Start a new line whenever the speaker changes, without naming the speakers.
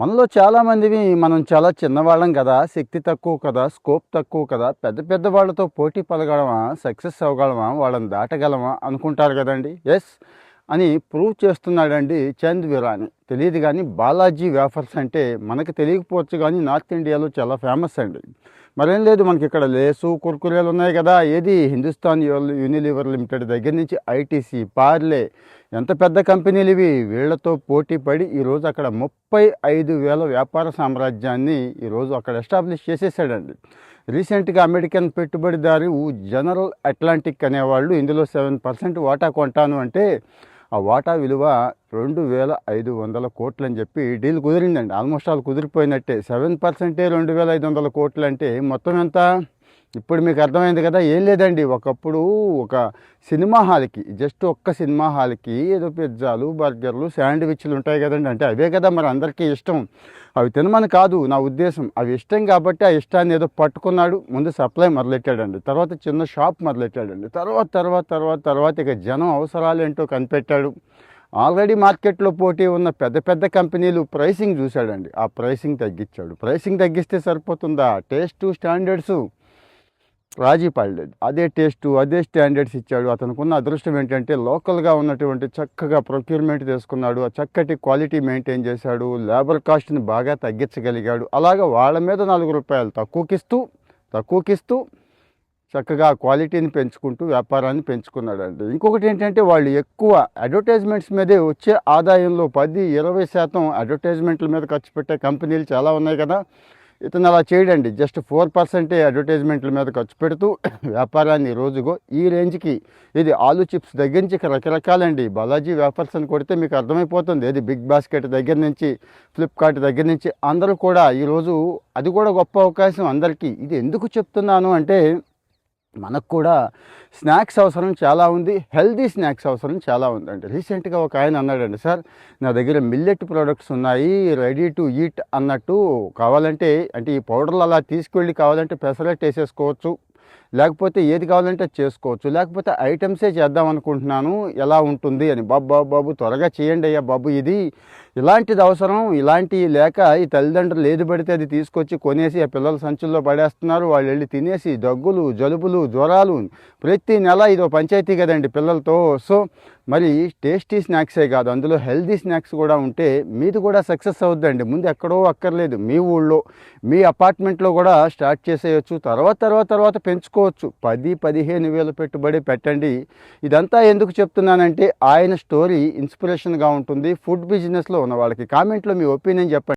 మనలో చాలామందివి మనం చాలా చిన్నవాళ్ళం కదా శక్తి తక్కువ కదా స్కోప్ తక్కువ కదా పెద్ద పెద్ద వాళ్ళతో పోటీ పడగలమా సక్సెస్ అవ్వగలమా వాళ్ళని దాటగలమా అనుకుంటారు కదండి? ఎస్ అని ప్రూవ్ చేస్తున్నాడండి చంద్ విరాని. తెలియదు కానీ బాలాజీ వేఫర్స్ అంటే మనకు తెలియకపోవచ్చు కానీ నార్త్ ఇండియాలో చాలా ఫేమస్ అండి. మరేం లేదు మనకి ఇక్కడ లేసు కుర్కురేలు ఉన్నాయి కదా. ఏది? హిందుస్థాన్ యూనిలివర్ లిమిటెడ్ దగ్గర నుంచి ఐటీసీ పార్లే. ఎంత పెద్ద కంపెనీలు ఇవి? వీళ్ళతో పోటీ పడి ఈరోజు అక్కడ ముప్పై ఐదు వేల వ్యాపార సామ్రాజ్యాన్ని ఈరోజు అక్కడ ఎస్టాబ్లిష్ చేసేసాడండి. రీసెంట్గా అమెరికన్ పెట్టుబడిదారు జనరల్ అట్లాంటిక్ అనేవాళ్ళు ఇందులో సెవెన్ పర్సెంట్ వాటా కొంటాను అంటే ఆ వాటా విలువ రెండు వేల ఐదు వందల కోట్లు అని చెప్పి డీల్ కుదిరిందండి. ఆల్మోస్ట్ ఆల్ కుదిరిపోయినట్టే. సెవెన్ పర్సెంటే రెండు వేల ఐదు వందల కోట్లు అంటే మొత్తం ఎంత? ఇప్పుడు మీకు అర్థమైంది కదా ఏం లేదండి. ఒకప్పుడు ఒక సినిమా హాల్కి జస్ట్ ఒక్క సినిమా హాల్కి ఏదో పిజ్జాలు బర్గర్లు శాండ్విచ్లు ఉంటాయి కదండి. అంటే అవే కదా మరి అందరికీ ఇష్టం. అవి తినమని కాదు నా ఉద్దేశం. అవి ఇష్టం కాబట్టి ఆ ఇష్టాన్ని ఏదో పట్టుకున్నాడు. ముందు సప్లై మొదలెట్టాడండి. తర్వాత చిన్న షాప్ మొదలెట్టాడండి. తర్వాత తర్వాత తర్వాత తర్వాత ఇక జనం అవసరాలు ఏంటో కనిపెట్టాడు. ఆల్రెడీ మార్కెట్లో పోటీ ఉన్న పెద్ద పెద్ద కంపెనీలు ప్రైసింగ్ చూశాడండి. ఆ ప్రైసింగ్ తగ్గించాడు. ప్రైసింగ్ తగ్గిస్తే సరిపోతుందా? Taste standards? రాజీ పడలేదు అదే టేస్ట్ అదే స్టాండర్డ్స్ ఇచ్చాడు. అతనికి ఉన్న అదృష్టం ఏంటంటే లోకల్గా ఉన్నటువంటి చక్కగా ప్రొక్యూర్మెంట్ తీసుకున్నాడు. ఆ చక్కటి క్వాలిటీ మెయింటైన్ చేశాడు. లేబర్ కాస్ట్ని బాగా తగ్గించగలిగాడు. అలాగా వాళ్ళ మీద నాలుగు రూపాయలు తక్కువకిస్తూ తక్కువకిస్తూ చక్కగా క్వాలిటీని పెంచుకుంటూ వ్యాపారాన్ని పెంచుకున్నాడండి. ఇంకొకటి ఏంటంటే వాళ్ళు ఎక్కువ అడ్వర్టైజ్మెంట్స్ మీదే వచ్చే ఆదాయంలో పది ఇరవై శాతం అడ్వర్టైజ్మెంట్ల మీద ఖర్చు పెట్టే కంపెనీలు చాలా ఉన్నాయి కదా. ఇతను అలా చేయడండి. జస్ట్ ఫోర్ పర్సెంటే అడ్వర్టైజ్మెంట్ల మీద ఖర్చు పెడుతూ వ్యాపారాన్ని రోజుగో ఈ రేంజ్కి ఇది ఆలు చిప్స్ దగ్గర నుంచి రకరకాలండి. బాలాజీ వ్యాపార్స్ అని కొడితే మీకు అర్థమైపోతుంది. ఇది బిగ్ బాస్కెట్ దగ్గర నుంచి ఫ్లిప్కార్ట్ దగ్గర నుంచి అందరూ కూడా ఈరోజు అది కూడా గొప్ప అవకాశం అందరికీ. ఇది ఎందుకు చెప్తున్నాను అంటే మనకు కూడా స్నాక్స్ అవసరం చాలా ఉంది హెల్దీ స్నాక్స్ అవసరం చాలా ఉందండి. రీసెంట్గా ఒక ఆయన అన్నాడండి సార్ నా దగ్గర మిల్లెట్ ప్రోడక్ట్స్ ఉన్నాయి రెడీ టు ఈట్ అన్నట్టు కావాలంటే అంటే ఈ పౌడర్లు అలా తీసుకెళ్ళి కావాలంటే పెసరెట్ వేసేసుకోవచ్చు. లేకపోతే ఏది కావాలంటే అది చేసుకోవచ్చు. లేకపోతే ఐటమ్సే చేద్దాం అనుకుంటున్నాను ఎలా ఉంటుంది అని. బాబు బాబు త్వరగా చేయండి అయ్యా బాబు ఇది ఇలాంటిది అవసరం. ఇలాంటి లేక ఈ తల్లిదండ్రులు ఏది పడితే అది తీసుకొచ్చి కొనేసి ఆ పిల్లల సంచుల్లో పడేస్తున్నారు. వాళ్ళు వెళ్ళి తినేసి దగ్గులు జలుబులు జ్వరాలు ప్రతి నెల ఇదో పంచాయతీ కదండి పిల్లలతో. సో మరి టేస్టీ స్నాక్సే కాదు. అందులో హెల్దీ స్నాక్స్ కూడా ఉంటే మీది కూడా సక్సెస్ అవుద్దండి. ముందు ఎక్కడో అక్కర్లేదు. మీ ఊళ్ళో మీ అపార్ట్మెంట్లో కూడా స్టార్ట్ చేసేయచ్చు. తర్వాత తర్వాత తర్వాత పెంచుకో పెంచుకోవచ్చు పది పదిహేను వేల పెట్టుబడి పెట్టండి. ఇదంతా ఎందుకు చెప్తున్నానంటే ఆయన స్టోరీ ఇన్స్పిరేషన్గా ఉంటుంది. ఫుడ్ బిజినెస్లో ఉన్న వాళ్ళకి కామెంట్లో మీ ఒపీనియన్ చెప్పండి.